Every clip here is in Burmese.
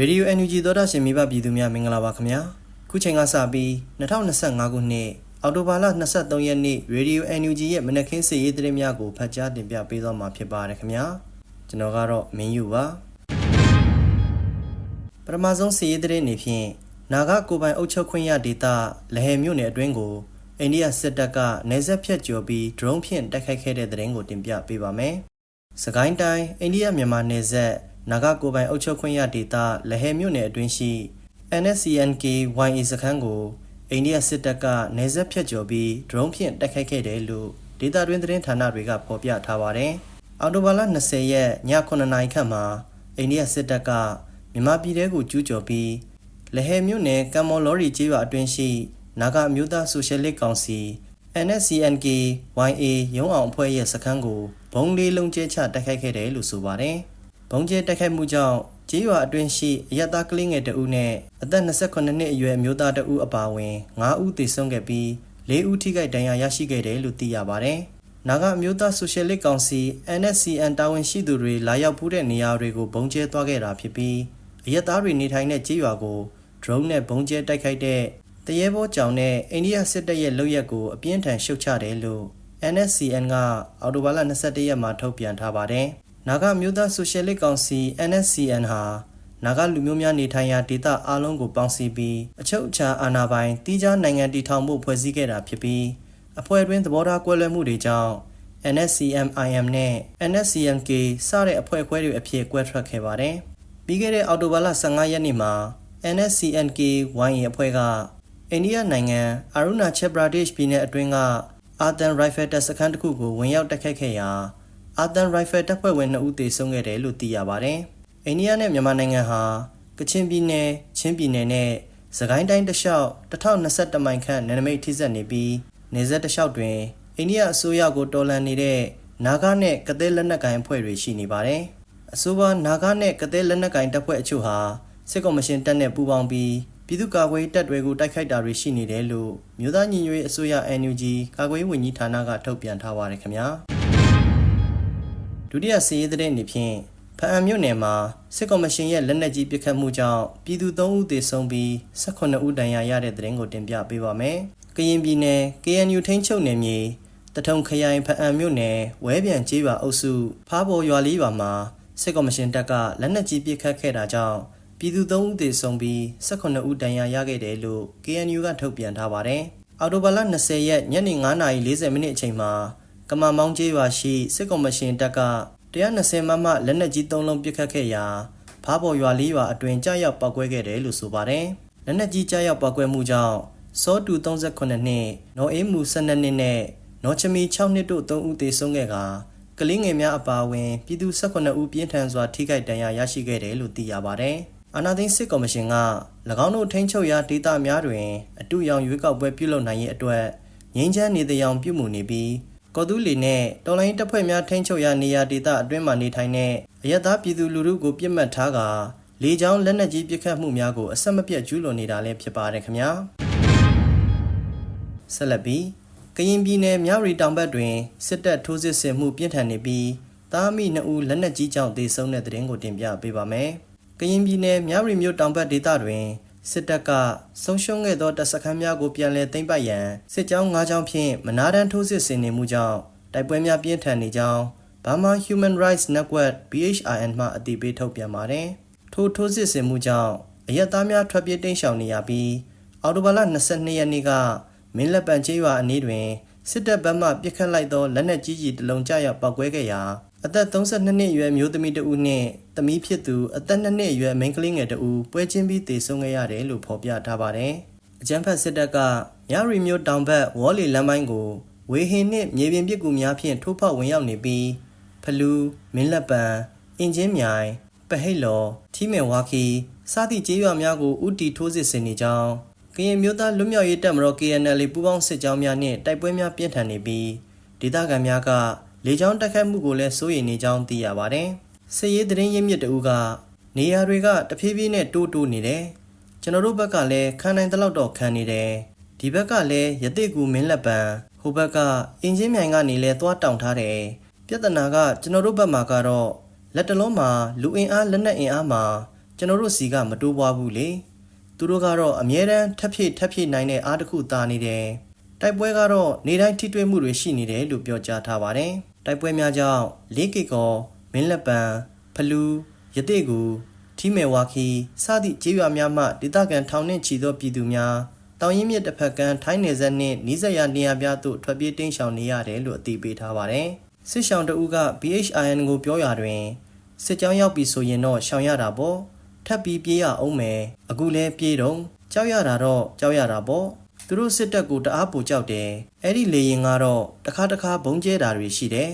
ရေဒီယို NUG သောတာရှင်မိဘပြည်သူများမင်္ဂလာပါခင်ဗျာခုချိန်ကစပြီး2025ခုနှစ်အောက်တိုဘာလ23ရက်နေ့ရေဒီယို NUG ရဲ့မနက်ခင်းစီရေးသတင်းများကိုဖတ်ကြားတင်ပြပေးသွားမှာဖြစ်ပါတယ်ခင်ဗျာကျွန်တော်ကတော့မင်းယူပါပထမဆုံးစီရေးသတင်းအနေဖြင့်နာဂကိုပိုင်အုပ်ချုပ်ခွင့်ရဒေသလဟယ်မြို့နယ်အတွင်းကိုအိန္ဒိယစစ်တပ်ကနေဆက်ဖြတ်ကျော်ပြီးဒရုန်းဖြင့်တိုက်ခိုက်ခဲ့တဲ့သတင်းကိုတင်ပြပေးပါမယ်။စကိုင်းတိုင်းအိန္ဒိယမြန်မာနယ်စပ် နာဂကိုပိုင်အုပ်ချုပ်ခွင့်ရဒေသလဟယ်မြို့နယ်အတွင်းရှိ NSCNK YA စခန်းကိုအိန္ဒိယစစ်တပ်ကနေဆက်ဖြတ်ကျော်ပြီးဒရုန်းဖြင့်တိုက်ခိုက်ခဲ့တယ်လို့ဒေသတွင်းသတင်းဌာနတွေကဖော်ပြထားပါတယ်။အော်တိုဘာလ20ရက်ည9:00နာရီခန့်မှာအိန္ဒိယစစ်တပ်ကမြန်မာပြည်ထဲကိုကျူးကျော်ပြီးလဟယ်မြို့နယ်ကမ်မော်လော်ရီကျေးရွာအတွင်းရှိနာဂအမျိုးသားဆိုရှယ်လစ်ကောင်စီ NSCNK YA ရုံးအောင်အဖွဲ့ရဲ့စခန်းကိုဘုံလေးလုံးကျဲချတိုက်ခိုက်ခဲ့တယ်လို့ဆိုပါတယ်။ ဘုံကျဲတိုက်ခိုက်မှုကြောင့်ကျေးရွာအတွင်းရှိအရက်သားကလေးငယ်တဦးနဲ့အသက်28နှစ်အရွယ်အမျိုးသားတဦးအပါအဝင်9ဦးသေဆုံးခဲ့ပြီး4ဦးထိခိုက်ဒဏ်ရာရရှိခဲ့တယ်လို့သိရပါတယ်။နာဂအမျိုးသားဆိုရှယ်လစ်ကောင်စီ NSCN တာဝန်ရှိသူတွေလာရောက်ဖူးတဲ့နေရာတွေကိုဘုံကျဲသွားခဲ့တာဖြစ်ပြီးအရက်သားတွေနေထိုင်တဲ့ကျေးရွာကို drone နဲ့ဘုံကျဲတိုက်ခိုက်တဲ့တရေဘောကြောင်နဲ့အိန္ဒိယစစ်တပ်ရဲ့လုပ်ရက်ကိုအပြင်းထန်ရှုတ်ချတယ်လို့ NSCN ကအော်တိုဘာလ22ရက်မှာထုတ်ပြန်ထားပါတယ်။ နာဂမျိုးသားဆိုရှယ်လစ်ကောင်စီ NSCN ဟာနာဂလူမျိုးများနေထိုင်ရာဒေသအလုံးကိုပေါင်းစည်းပြီးအချုပ်အခြာအာဏာပိုင်တီးခြားနိုင်ငံတည်ထောင်မှုဖွဲ့စည်းခဲ့တာဖြစ်ပြီးအဖွဲ့တွင်းသဘောထားကွဲလွဲမှုတွေကြောင့် NSCMIM နဲ့ NSCNK စတဲ့အဖွဲ့အခွဲတွေအဖြစ်ကွဲထွက်ခဲ့ပါတယ်။ပြီးခဲ့တဲ့အောက်တိုဘာလ15ရက်နေ့မှာ NSCNK YA အဖွဲ့ကအိန္ဒိယနိုင်ငံအာရုဏာချက်ပရာဒေ့ရှ်ပြည်နယ်အတွင်းကအာသန်ရိုင်ဖယ်တပ်စခန်းတစ်ခုကိုဝင်ရောက်တိုက်ခိုက်ခဲ့ရာ အာသန်ရိုင်ဖယ်တပ်ဖွဲ့ဝင်2ဦးသေဆုံးခဲ့တယ်လို့သိရပါတယ်။အိန္ဒိယနဲ့မြန်မာနိုင်ငံဟာကချင်ပြည်နယ်၊ချင်းပြည်နယ်နဲ့စကိုင်းတိုင်းတလျှောက်1021မိုင်ခန့်နယ်နိမိတ်ထိစပ်နေပြီးနေဆက်တလျှောက်တွင်အိန္ဒိယအစိုးရကိုတော်လှန်နေတဲ့နာဂနဲ့ကသဲလက်နက်ကိုင်အဖွဲ့တွေရှိနေပါတယ်။အဆိုပါနာဂနဲ့ကသဲလက်နက်ကိုင်တပ်ဖွဲ့အချို့ဟာစစ်ကော်မရှင်တပ်နဲ့ပူးပေါင်းပြီးပြည်သူ့ကာကွယ်တပ်တွေကိုတိုက်ခိုက်တာတွေရှိနေတယ်လို့မြို့သားညီညွတ်ရေးအစိုးရ NUG ကာကွယ်ရေးဝန်ကြီးဌာနကထုတ်ပြန်ထားပါတယ်ခင်ဗျာ ဒုတိယစီးရေးတဲ့အနေဖြင့်ဖအံမြို့နယ်မှာစစ်ကော်မရှင်ရဲ့လက်နက်ကြီးပစ်ခတ်မှုကြောင့်ပြည်သူ3ဦးသေဆုံးပြီး18ဦးဒဏ်ရာရတဲ့တဲ့ရင်ကိုတင်ပြပေးပါမယ်ကရင်ပြည်နယ် KNU ထိန်းချုပ်နယ်မြေတထုံခရိုင်ဖအံမြို့နယ်ဝဲပြန်ကျေးရွာအုပ်စုဖားပေါ်ရွာလေးရွာမှာစစ်ကော်မရှင်တပ်ကလက်နက်ကြီးပစ်ခတ်ခဲ့တာကြောင့်ပြည်သူ3ဦးသေဆုံးပြီး18ဦးဒဏ်ရာရခဲ့တယ်လို့ KNU ကထုတ်ပြန်ထားပါတယ်။အော်တိုဘာလ20ရက်ညနေ9:40မိနစ်အချိန်မှာ ကမာမောင်းကျေးရွာရှိစစ်ကော်မရှင်တပ်က120မမလက်နက်ကြီး3လုံးပစ်ခတ်ခဲ့ရာဖားပေါ်ရွာလေးရွာအတွင်ကြားရောက်ပောက်ကွဲခဲ့တယ်လို့ဆိုပါတယ်။လက်နက်ကြီးကြားရောက်ပောက်ကွဲမှုကြောင့်စောတူ38နှစ်နော်အေးမူ12နှစ်နဲ့နော်ချမီ6နှစ်တို့3ဦးသေဆုံးခဲ့ကာကလေးငယ်များအပါအဝင်ပြည်သူ18ဦးပြင်းထန်စွာထိခိုက်ဒဏ်ရာရရှိခဲ့တယ်လို့သိရပါတယ်။အာဏာသိမ်းစစ်ကော်မရှင်က၎င်းတို့ထိန်းချုပ်ရာဒေသများတွင်အတူရောင်ရွေးကောက်ပွဲပြုလုပ်နိုင်ရေးအတွက်ငင်းချမ်းနေတဲ့ရောင်ပြုမှုနေပြီး ကော်တူးလီနဲ့တော်လိုင်းတပ်ဖွဲ့များထိန်းချုပ်ရာနေရာဒေသအတွင်းမှာနေထိုင်တဲ့အယက်သားပြည်သူလူထုကိုပြစ်မှတ်ထားကလေကြောင်းလက်နက်ကြီးပစ်ခတ်မှုများကိုအဆက်မပြတ်ကျူးလွန်နေတာလည်းဖြစ်ပါတယ်ခင်ဗျာဆက်လက်ပြီးကရင်ပြည်နယ်မြဝတီတောင်ဘက်တွင်စစ်တပ်ထိုးစစ်ဆင်မှုပြင်းထန်နေပြီးတားမိနှစ်ဦးလက်နက်ကြီးကြောင့်သေဆုံးတဲ့တဲ့ရင်ကိုတင်ပြပေးပါမယ်။ကရင်ပြည်နယ်မြဝတီမြို့တောင်ဘက်ဒေသတွင် စစ်တပ်ကဆုံးရှုံးခဲ့သောတပ်စခန်းများကိုပြန်လည်သိမ်းပိုက်ရန်စစ်ကြောင်း၅ကြောင်းဖြင့်မနာတမ်းထိုးစစ်ဆင်နေမှုကြောင့်တိုက်ပွဲများပြင်းထန်နေကြောင်း Burma Human Rights Network BHRN မှအတည်ပြုထုတ်ပြန်ပါတယ်။ထိုထိုးစစ်ဆင်မှုကြောင့်အရက်သားများထွက်ပြေးတိမ်းရှောင်နေရပြီးအော်တိုဘာလ22ရက်နေ့ကမင်းလက်ပံချေးရွာအနီးတွင်စစ်တပ်ဘက်မှပစ်ခတ်လိုက်သောလက်နက်ကြီးကြီးတလုံးကျရောက်ပောက်ကွဲခဲ့ရာ အသက်32နှစ်အရွယ်မျိုးသမီးတဦးနှင့်သမီးဖြစ်သူအသက်2နှစ်အရွယ်မိန်းကလေးငယ်တဦးပွဲချင်းပြီးသေဆုံးခဲ့ရတယ်လို့ဖော်ပြထားပါတယ်။အကြမ်းဖက်စစ်တပ်ကမြရီမျိုးတောင်ဘက်ဝေါ်လီလမ်းပိုင်းကိုဝေဟင်နှင့်မြေပြင်ပစ်ကူများဖြင့်ထိုးဖောက်ဝင်ရောက်နေပြီးဖလူးမင်းလက်ပံအင်ဂျင်မြိုင်ပဟိတ်လော်ထီမေဝါခီစသည့်ကျေးရွာများကိုဥတီထိုးစစ်ဆင်နေကြောင်းကရင်မျိုးသားလွတ်မြောက်ရေးတပ်မတော် KNL ပူးပေါင်းစစ်ကြောင်းများနှင့်တိုက်ပွဲများပြင်းထန်နေပြီးဒေသခံများက လေကြောင်းတိုက်ခိုက်မှုကိုလည်းစိုးရိမ်နေကြောင်းသိရပါတယ်။စစ်ရေးသတင်းရင်းမြစ်တဦးကနေရာတွေကတဖြည်းဖြည်းနဲ့တိုးတိုးနေတယ်။ကျွန်တော်တို့ဘက်ကလည်းခံနိုင်တဲ့လောက်တော့ခံနေတယ်။ဒီဘက်ကလည်းရတိကူမင်းလက်ပံဟိုဘက်ကအင်ဂျင်မြိုင်ကနေလဲသွားတောင်ထားတယ်။ပြဿနာကကျွန်တော်တို့ဘက်မှာကတော့လက်တလုံးမှာလူအင်အားလက်နက်အင်အားမှာကျွန်တော်တို့စီကမတိုးပွားဘူးလေသူတို့ကတော့အမြဲတမ်းထပ်ဖြည့်ထပ်ဖြည့်နိုင်တဲ့အားတစ်ခုတာနေတယ် တိုက်ပွဲကတော့နေတိုင်းထိတွေ့မှုတွေရှိနေတယ်လို့ပြောကြားထားပါတယ်တိုက်ပွဲများကြောင့်လေးကေကောမင်းလက်ပံဖလူးရတိကူထီမေဝါခီစသည့်ကျေးရွာများမှဒေသခံထောင်နှင့်ချီသောပြည်သူများတောင်ရင်မြစ်တစ်ဖက်ကမ်းထိုင်းနယ်စပ်နှင့်နီးစပ်ရာနေရာပြသို့ထွက်ပြေးတိမ်းရှောင်နေရတယ်လို့အသိပေးထားပါတယ်စစ်ရှောင်တအုပ်က BHIN ကိုပြောရာတွင်စစ်ကြောင်းရောက်ပြီဆိုရင်တော့ရှောင်ရတာပေါ့ထပ်ပြီးပြေးရအောင်မယ်အခုလဲပြေးတော့ကြောက်ရတာတော့ကြောက်ရတာပေါ့ သူတို့စစ်တပ်ကိုတအားပူကြောက်တယ်အဲ့ဒီလေရင်ကတော့တစ်ခါတစ်ခါဘုံကျဲတာတွေရှိတယ်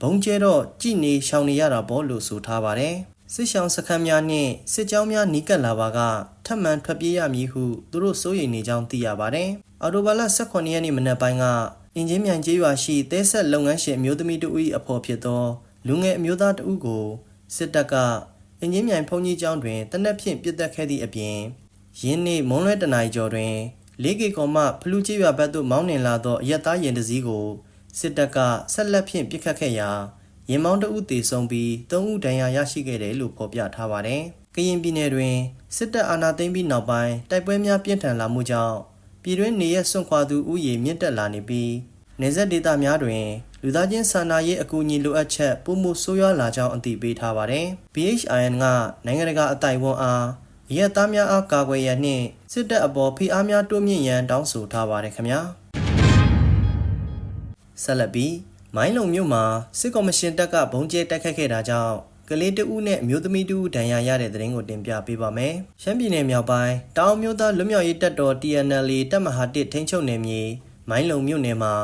ဘုံကျဲတော့ကြည်နေရှောင်နေရတာပေါ့လို့ဆိုထားပါတယ်စစ်ရှောင်စခန်းများနှင့်စစ်ကြောင်းများနီးကပ်လာပါကထပ်မံထွက်ပြေးရမည်ဟုသူတို့စိုးရိမ်နေကြောင်းသိရပါတယ်အော်တိုဘာလ18ရက်နေ့မနက်ပိုင်းကအင်ဂျင်မြိုင်ကျေးရွာရှိတဲဆက်လုပ်ငန်းရှင်အမျိုးသမီးတို့၏အဖော်ဖြစ်သောလူငယ်အမျိုးသားတဦးကိုစစ်တပ်ကအင်ဂျင်မြိုင်ဖုန်ကြီးကျောင်းတွင်တနက်ဖြန်ပြစ်တက်ခဲ့သည့်အပြင်ယင်းနေ့မွန်းလွဲတနာရီကျော်တွင် လေးကေကောမှဖလူကျေးရွာဘက်သို့မောင်းနှင်လာသောအရက်သားရင်တစည်းကိုစစ်တပ်ကဆက်လက်ဖြင့်ပစ်ခတ်ခဲ့ရာရင်မောင်းတအုပ်တေဆုံးပြီး၃ဦးဒဏ်ရာရရှိခဲ့တယ်လို့ဖော်ပြထားပါတယ်။ကရင်ပြည်နယ်တွင်စစ်တပ်အာဏာသိမ်းပြီးနောက်ပိုင်းတိုက်ပွဲများပြင်းထန်လာမှုကြောင့်ပြည်တွင်းနေရစွန့်ခွာသူဥယေမြင့်တက်လာနေပြီးနေဆက်ဒေသများတွင်လူသားချင်းစာနာရေးအကူအညီလိုအပ်ချက်ပုံမှုဆိုးရွားလာကြောင်းအသိပေးထားပါတယ်။ BHIN ကနိုင်ငံတကာအတိုင်ဝန်အား ရဲသားများအားကာကွယ်ရန်နှင့်စစ်တပ်အပေါ်ဖိအားများတိုးမြင့်ရန်တောင်းဆိုထားပါတယ်ခင်ဗျာဆက်လက်ပြီးမိုင်းလုံမြို့မှာစစ်ကော်မရှင်တပ်ကဘုံကျဲတိုက်ခတ်ခဲ့တာကြောင့်ကလေးတဦးနဲ့အမျိုးသမီးတဦးဒဏ်ရာရတဲ့တဲ့ရင်ကိုတင်ပြပေးပါမယ်။ရှမ်းပြည်နယ်မြောက်ပိုင်းတောင်မျိုးသားလွတ်မြောက်ရေးတပ်တော် TNL တပ်မဟာ1ထိန်းချုပ်နယ်မြေမိုင်းလုံမြို့နယ်မှာ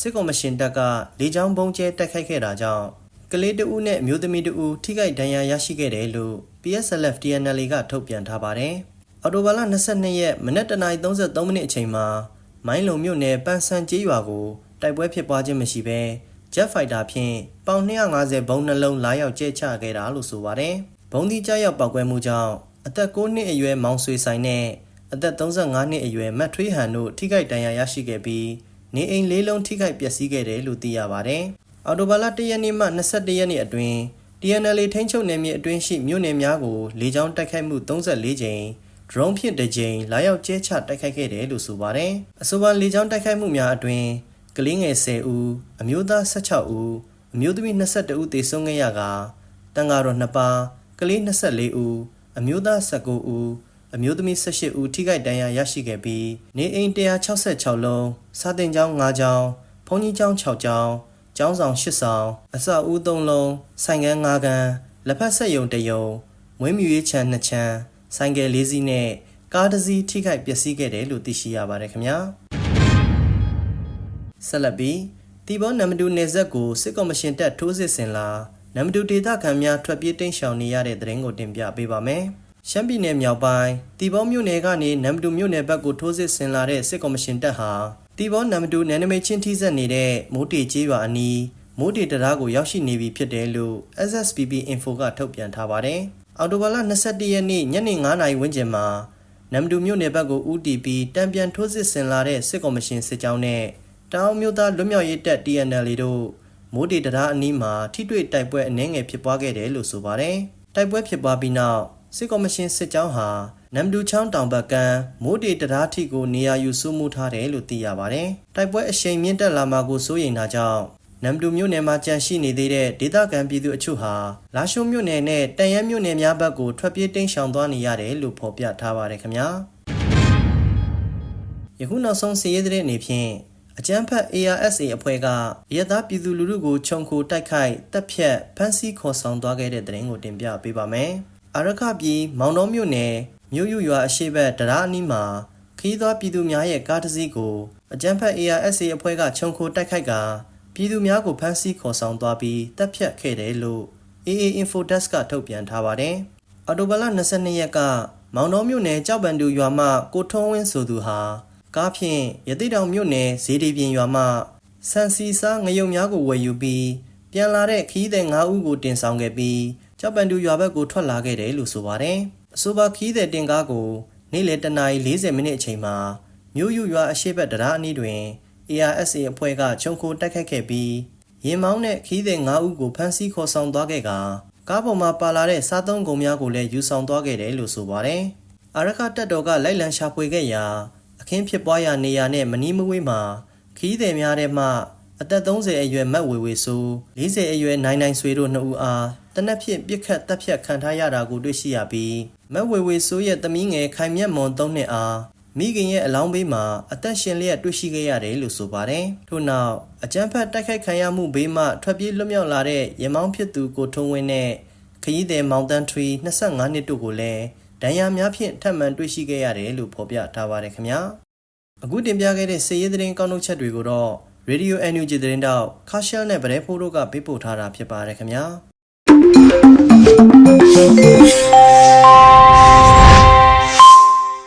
စစ်ကော်မရှင်တပ်ကလေကြောင်းဘုံကျဲတိုက်ခိုက်ခဲ့တာကြောင့်ကလေးတဦးနဲ့အမျိုးသမီးတဦးထိခိုက်ဒဏ်ရာရရှိခဲ့တယ်လို့ PSLF TNL ကထုတ်ပြန်ထားပါတယ်။အော်တိုဘာလ22ရက်မနက်တနာရီ33မိနစ်အချိန်မှာမိုင်းလုံမြို့နယ်ပန်းဆန်ကျေးရွာကိုတိုက်ပွဲဖြစ်ပွားခြင်းမရှိဘဲ Jet Fighter ဖြင့်ပေါင်250ဘုံနှလုံးလာရောက်ကျဲချခဲ့တာလို့ဆိုပါတယ်။ဘုံဒီကြရောက်ပောက်ကွဲမှုကြောင့်အသက်9နှစ်အရွယ်မောင်ဆွေဆိုင်နဲ့အသက်35နှစ်အရွယ်မတ်ထွေးဟန်တို့ထိခိုက်ဒဏ်ရာရရှိခဲ့ပြီးနေအိမ်လေးလုံးထိခိုက်ပျက်စီးခဲ့တယ်လို့သိရပါတယ်။အော်တိုဘာလ1ရက်နေ့မှ21ရက်နေ့အတွင်း TNL ထိန်းချုပ်နယ်မြေအတွင်းရှိမြို့နယ်များကိုလေကြောင်းတိုက်ခိုက်မှု34ကြိမ် drone ဖြင့်တစ်ကြိမ်လာရောက်ကျဲချတိုက်ခိုက်ခဲ့တယ်လို့ဆိုပါတယ်။အဆိုပါလေကြောင်းတိုက်ခိုက်မှုများအတွင်းကလေးငယ်10ဦးအမျိုးသား16ဦးအမျိုးသမီး22ဦးသေဆုံးခဲ့ရကတန်ဃာတော်2ပါးကလေး24ဦးအမျိုးသား19ဦးအမျိုးသမီး18ဦးထိခိုက်ဒဏ်ရာရရှိခဲ့ပြီးနေအိမ်166လုံးစာတင်ကျောင်း5ကျောင်းဘုန်းကြီးကျောင်း6ကျောင်း ကျောင်းဆောင်8ဆောင်အဆောက်အဦ3လုံးဆိုင်ကန်း5ကန်းလက်ဖက်ဆက်ယုံ1ယုံမွေးမြူရေးခြံ2ခြံဆိုင်ကယ်4စီးနဲ့ကားတစ်စီးထိခိုက်ပျက်စီးခဲ့တယ်လို့သိရှိရပါတယ်ခင်ဗျာဆက်လက်ပြီးတီဘောနမ်မတူနေဆက်ကိုစစ်ကော်မရှင်တပ်ထိုးစစ်ဆင်လာနမ်မတူဒေသခံများထွက်ပြေးတိမ်းရှောင်နေရတဲ့တဲ့ရင်ကိုတင်ပြပေးပါမယ်ရှမ်းပြည်နယ်မြောက်ပိုင်းတီဘောမြို့နယ်ကနေနမ်မတူမြို့နယ်ဘက်ကိုထိုးစစ်ဆင်လာတဲ့စစ်ကော်မရှင်တပ်ဟာ တီဘောနမ်မတူနယ်နိမိတ်ချင်းထိစပ်နေတဲ့မိုးတေကျေးရွာအနီးမိုးတေတရားကိုရောက်ရှိနေပြီဖြစ်တယ်လို့ SSPP Info ကထုတ်ပြန်ထားပါတယ်။အော်တိုဘာလ22ရက်နေ့ညနေ9:00နာရီဝန်းကျင်မှာနမ်မတူမြို့နယ်ဘက်ကိုဦးတည်ပြီးတံပြန်ထိုးစစ်ဆင်လာတဲ့စစ်ကော်မရှင်စစ်ကြောင်းနဲ့တောင်မြို့သားလွတ်မြောက်ရေးတပ် TNL တို့မိုးတေတရားအနီးမှာထိတွေ့တိုက်ပွဲအနှဲငယ်ဖြစ်ပွားခဲ့တယ်လို့ဆိုပါတယ်။တိုက်ပွဲဖြစ်ပွားပြီးနောက်စစ်ကော်မရှင်စစ်ကြောင်းဟာ နမ်ဒူချောင်းတောင်ဘက်ကမ်းမိုးတေတရားထိကိုနေရာယူစိုးမှုထားတယ်လို့သိရပါတယ်။တိုက်ပွဲအရှိန်မြင့်တက်လာမှာကိုစိုးရိမ်တာကြောင့်နမ်ဒူမြို့နယ်မှာကြန့်ရှိနေသေးတဲ့ဒေသခံပြည်သူအချို့ဟာလာရှုံမြို့နယ်နဲ့တန်ရမ်းမြို့နယ်များဘက်ကိုထွက်ပြေးတိမ်းရှောင်သွားနေရတယ်လို့ဖော်ပြထားပါတယ်ခင်ဗျာ။ယခုနောက်ဆုံးစီးရဲတဲ့အနေဖြင့်အကြမ်းဖက် ARSA အဖွဲ့ကရသပြည်သူလူထုကိုခြုံခိုတိုက်ခိုက်တပ်ဖြတ်ဖမ်းဆီးခေါ်ဆောင်သွားခဲ့တဲ့တဲ့ရင်ကိုတင်ပြပေးပါမယ်။အရခပြည်မောင်တော်မြို့နယ် မြို့ယူရွာအရှိဘက်တရားအနီးမှာခီးသောပြည်သူများရဲ့ကားတစ်စီးကိုအကြမ်းဖက် ARSA အဖွဲ့ကခြုံခိုတိုက်ခိုက်ကပြည်သူများကိုဖမ်းဆီးခေါ်ဆောင်သွားပြီးတပ်ဖြတ်ခဲ့တယ်လို့ AA Info Desk ကထုတ်ပြန်ထားပါတယ်။အော်တိုဘလ22ရက်ကမောင်တော်မြို့နယ်ကြောက်ပန်တူရွာမှကိုထုံးဝင်းဆိုသူဟာကားဖြင့်ရတိတောင်မြို့နယ်ဇေဒီပြင်ရွာမှဆန်စီစားငရုံများကိုဝယ်ယူပြီးပြန်လာတဲ့ခီးသည်9ဦးကိုတင်ဆောင်ခဲ့ပြီးကြောက်ပန်တူရွာဘက်ကိုထွက်လာခဲ့တယ်လို့ဆိုပါတယ်။ အဆိုပါခီးသည်တင်ကားကိုနေ့လယ်တနာရီ40မိနစ်အချိန်မှာမြို့ယူရွာအရှိတ်ဘက်တရားအနီးတွင် ARSA အဖွဲ့ကခြုံခိုတိုက်ခိုက်ခဲ့ပြီးရင်မောင်းတဲ့ခီးသည်9ဦးကိုဖမ်းဆီးခေါ်ဆောင်သွားခဲ့ကကားပေါ်မှာပါလာတဲ့စားသုံးကုန်များကိုလည်းယူဆောင်သွားခဲ့တယ်လို့ဆိုပါတယ်။အာရခတပ်တော်ကလိုက်လံရှာဖွေခဲ့ရာအခင်းဖြစ်ပွားရာနေရာနဲ့မနီးမဝေးမှာခီးသည်များထဲမှအသက်30အရွယ်မတ်ဝေဝေဆို40အရွယ်နိုင်နိုင်ဆွေတို့နှစ်ဦးအား တနက်ဖြန်ပြစ်ခတ်တပ်ဖြတ်ခံထားရတာကိုတွေ့ရှိရပြီးမတ်ဝေဝေဆိုရဲ့သမီးငယ်ခိုင်မြတ်မွန်၃နှစ်အားမိခင်ရဲ့အလောင်းဘေးမှာအသက်ရှင်လျက်တွေ့ရှိခဲ့ရတယ်လို့ဆိုပါတယ်။ထို့နောက်အကြမ်းဖက်တိုက်ခိုက်ခံရမှုဘေးမှထွက်ပြေးလွတ်မြောက်လာတဲ့ရမောင်းဖြစ်သူကိုထုံးဝင်းနဲ့ခရီးသည်မောင်တန်းထွေ25နှစ်တို့ကိုလည်းဒဏ်ရာများဖြင့်ထပ်မံတွေ့ရှိခဲ့ရတယ်လို့ဖော်ပြထားပါတယ်ခင်ဗျာ။အခုတင်ပြခဲ့တဲ့စေရေးသတင်းကောက်နှုတ်ချက်တွေကိုတော့ Radio NUG သတင်းတောက်ခါရှယ်နဲ့ဗရဲဖိုးတို့ကပေးပို့ထားတာဖြစ်ပါတယ်ခင်ဗျာ။ Música